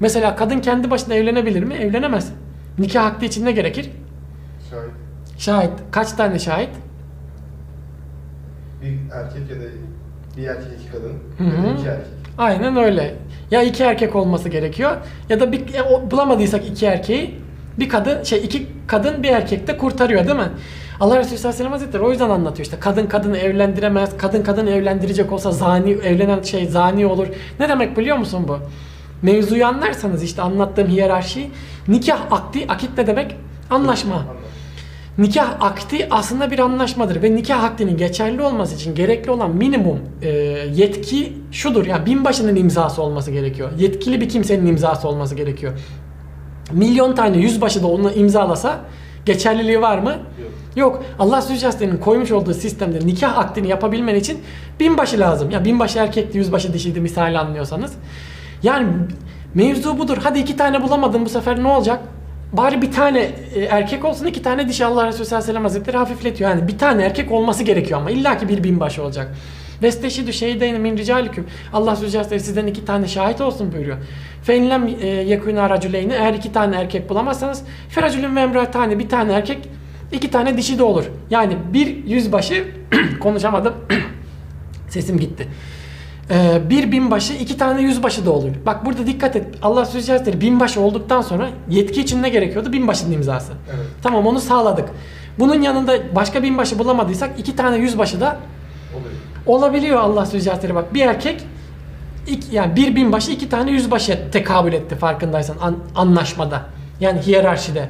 Mesela kadın kendi başına evlenebilir mi? Evlenemez. Nikah akdi için ne gerekir? Şahit. Şahit. Kaç tane şahit? Bir erkek ya da bir erkek iki kadın. Hı Ya da iki erkek. Aynen öyle. Ya iki erkek olması gerekiyor ya da bir e, bulamadıysak iki erkeği bir kadın şey iki kadın bir erkek de kurtarıyor değil mi? Allah Resulü sallallahu aleyhi ve sellem Hazretleri o yüzden anlatıyor işte kadın kadını evlendiremez, kadın kadını evlendirecek olsa zani evlenen şey zani olur. Ne demek biliyor musun bu? Mevzuyu anlarsanız işte anlattığım hiyerarşi nikah akdi akit ne demek? Anlaşma. Nikah akdi aslında bir anlaşmadır ve nikah akdinin geçerli olması için gerekli olan minimum e, yetki şudur. Yani binbaşının imzası olması gerekiyor. Yetkili bir kimsenin imzası olması gerekiyor. Milyon tane yüzbaşı da onu imzalasa geçerliliği var mı? Yok. Yok. Allah Sözcüsü'nün koymuş olduğu sistemde nikah akdini yapabilmen için binbaşı lazım. Ya binbaşı erkekti, yüzbaşı dişiydi misali anlıyorsanız. Yani mevzu budur. Hadi iki tane bulamadın bu sefer ne olacak? Bari bir tane e, erkek olsun iki tane dişi Allah Resulü sallallahu aleyhi ve sellem hazretleri hafifletiyor. Yani bir tane erkek olması gerekiyor ama illaki bir binbaşı olacak. Vesteşidü şeydeyne min ricaliküm. Allah Sözcüsü sizden iki tane şahit olsun buyuruyor. Fenlem yekûnâ racüleyni eğer iki tane erkek bulamazsanız feracülün ve emratane bir tane erkek iki tane dişi de olur. Yani bir yüzbaşı konuşamadım sesim gitti. Ee, bir binbaşı iki tane yüzbaşı da olur. Bak burada dikkat et. Allah Sözcüsü binbaşı olduktan sonra yetki için ne gerekiyordu? Binbaşının imzası. Evet. Tamam onu sağladık. Bunun yanında başka binbaşı bulamadıysak iki tane yüzbaşı da Oluyor. olabiliyor Allah Sözcüsü bak. Bir erkek iki, yani bir binbaşı iki tane yüzbaşı tekabül etti farkındaysan an- anlaşmada. Yani hiyerarşide.